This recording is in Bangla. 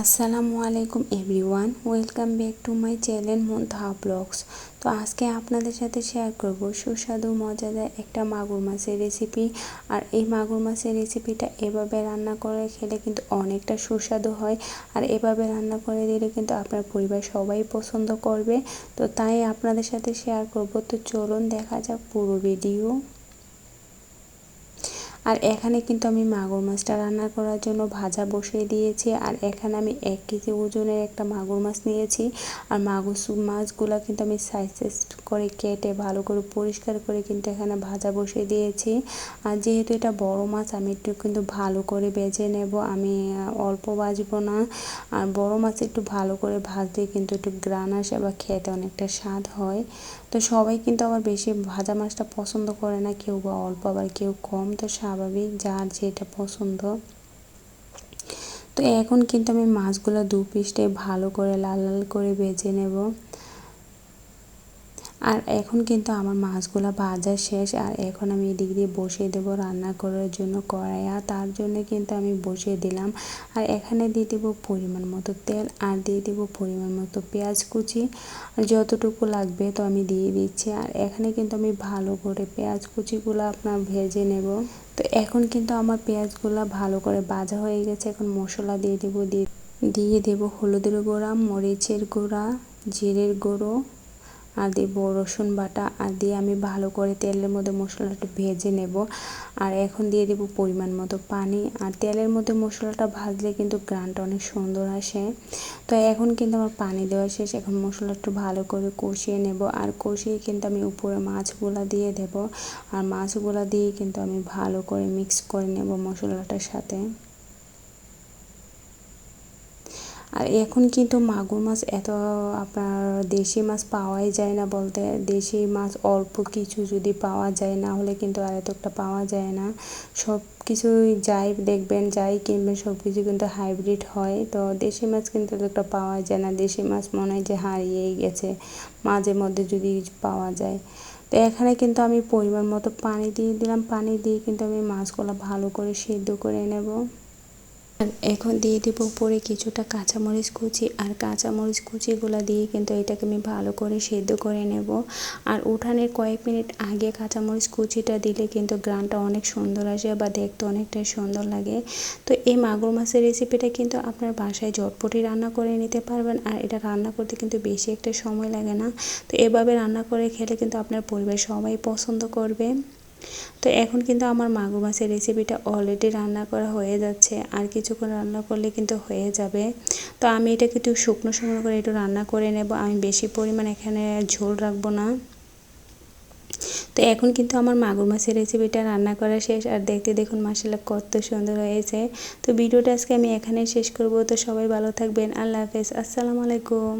আসসালামু আলাইকুম everyone, welcome back to my channel Montha blogs. তো আজকে আপনাদের সাথে শেয়ার করব সুস্বাদু, মজাদার একটা মাগুর মাছের রেসিপি আর এই মাগুর মাছের রেসিপিটা এভাবে রান্না করে খেলে কিন্তু অনেকটা সুস্বাদু হয়। আর এভাবে রান্না করে দিলে কিন্তু আপনার পরিবার সবাই পছন্দ করবে। তো তাই আপনাদের সাথে শেয়ার করব। তো চলুন দেখা যাক পুরো ভিডিও আর এখানে কিন্তু আমি মাগুর মাছটা রান্না করার জন্য ভাজা বসিয়ে দিয়েছি। আর এখানে আমি এক কেজি ওজনের একটা মাগুর মাছ নিয়েছি। আর মাগুর মাছগুলো কিন্তু আমি সাইজ সাইজ করে কেটে ভালো করে পরিষ্কার করে কিন্তু এখানে ভাজা বসিয়ে দিয়েছি। আর যেহেতু এটা বড় মাছ, আমি একটু কিন্তু ভালো করে বেজে নেব। আমি অল্প বাজবো না। আর বড় মাছ একটু ভালো করে ভাজলে কিন্তু একটু গ্রান আসে বা খেতে অনেকটা স্বাদ হয়। তো সবাই কিন্তু আবার বেশি ভাজা মাছটা পছন্দ করে না, কেউ বা অল্প আবার কেউ কম। তো স্বাভাবিক, যার যেটা পছন্দ। তো এখন কিন্তু আমি মাছগুলো দু পিসটাই ভালো করে লাল লাল করে বেজে নেব। আর এখন কিন্তু আমার মাছগুলো ভাজা শেষ, আর এখন আমি এদিক দিয়ে বসিয়ে দেব রান্না করার জন্য কড়াইয়া তার জন্য কিন্তু আমি বসিয়ে দিলাম। আর এখানে দিয়ে দেবো পরিমাণ মতো তেল, আর দিয়ে দেবো পরিমাণ মতো পেঁয়াজ কুচি। আর যতটুকু লাগবে তো আমি দিয়ে দিচ্ছি। আর এখানে কিন্তু আমি ভালো করে পেঁয়াজ কুচিগুলো আপনার ভেজে নেব। তো এখন কিন্তু আমার পেঁয়াজগুলো ভালো করে ভাজা হয়ে গেছে। এখন মশলা দিয়ে দেবো, দিয়ে দিয়ে দেবো হলুদের গুঁড়া, মরিচের গুঁড়া, জিরের গুঁড়ো আর দিব রসুন বাটা আর দিয়ে আমি ভালো করে তেলের মধ্যে মশলাটা ভেজে নেব। আর এখন দিয়ে দেব পরিমাণ মতো পানি। আর তেলের মধ্যে মশলাটা ভাজলে কিন্তু গ্রানটা অনেক সুন্দর আসে। তো এখন কিন্তু আমার পানি দেওয়া শেষ। এখন মশলা একটু ভালো করে কষিয়ে নেব। আর কষিয়ে কিন্তু আমি উপরে মাছগুলা দিয়ে দেব। আর মাছগুলা দিয়ে কিন্তু আমি ভালো করে মিক্স করে নেব মশলাটার সাথে। আর এখন কিন্তু মাগুর মাছ এত আপনার দেশি মাছ পাওয়াই যায় না বলতে, দেশি মাছ অল্প কিছু যদি পাওয়া যায় না হলে কিন্তু আর এতটা পাওয়া যায় না। সব কিছুই যাই দেখবেন, যাই কিনবেন সব কিছু কিন্তু হাইব্রিড হয়। তো দেশি মাছ কিন্তু এতটা পাওয়া যায় না, দেশি মাছ মনে হয় যে হারিয়েই গেছে, মাঝে মধ্যে যদি পাওয়া যায়। তো এখানে কিন্তু আমি পরিমাণ মতো পানি দিয়ে দিলাম, পানি দিয়ে কিন্তু আমি মাছগুলো ভালো করে সিদ্ধ করে নেব। এখন দিয়ে দেব উপরে কিছুটা কাঁচামরিচ কুচি, আর কাঁচামরিচ কুচিগুলো দিয়ে কিন্তু এটাকে আমি ভালো করে সেদ্ধ করে নেব। আর উঠানের কয়েক মিনিট আগে কাঁচামরিচ কুচিটা দিলে কিন্তু গ্রানটা অনেক সুন্দর আসে বা দেখতে অনেকটাই সুন্দর লাগে। তো এই মাগুর মাছের রেসিপিটা কিন্তু আপনার বাসায় ঝটপটি রান্না করে নিতে পারবেন, আর এটা রান্না করতে কিন্তু বেশি একটা সময় লাগে না। তো এভাবে রান্না করে খেলে কিন্তু আপনার পরিবার সবাই পছন্দ করবে। তো এখন কিন্তু আমার মাগুর মাছের রেসিপিটা অলরেডি রান্না করা হয়ে যাচ্ছে। আর কিছুক্ষণ রান্না করলে কিন্তু হয়ে যাবে। তো আমি এটা কিন্তু শুকনো শুকনো করে একটু রান্না করে নেব। আমি বেশি পরিমাণ এখানে ঝোল রাখব না। তো এখন কিন্তু আমার মাগুর মাছের রেসিপিটা রান্না করা শেষ। আর দেখতে দেখুন মাসাল্লাহ কত সুন্দর হয়েছে। তো ভিডিওটা আজকে আমি এখানে শেষ করব। তো সবাই ভালো থাকবেন। আল্লাহ হাফেজ। আসসালামু আলাইকুম।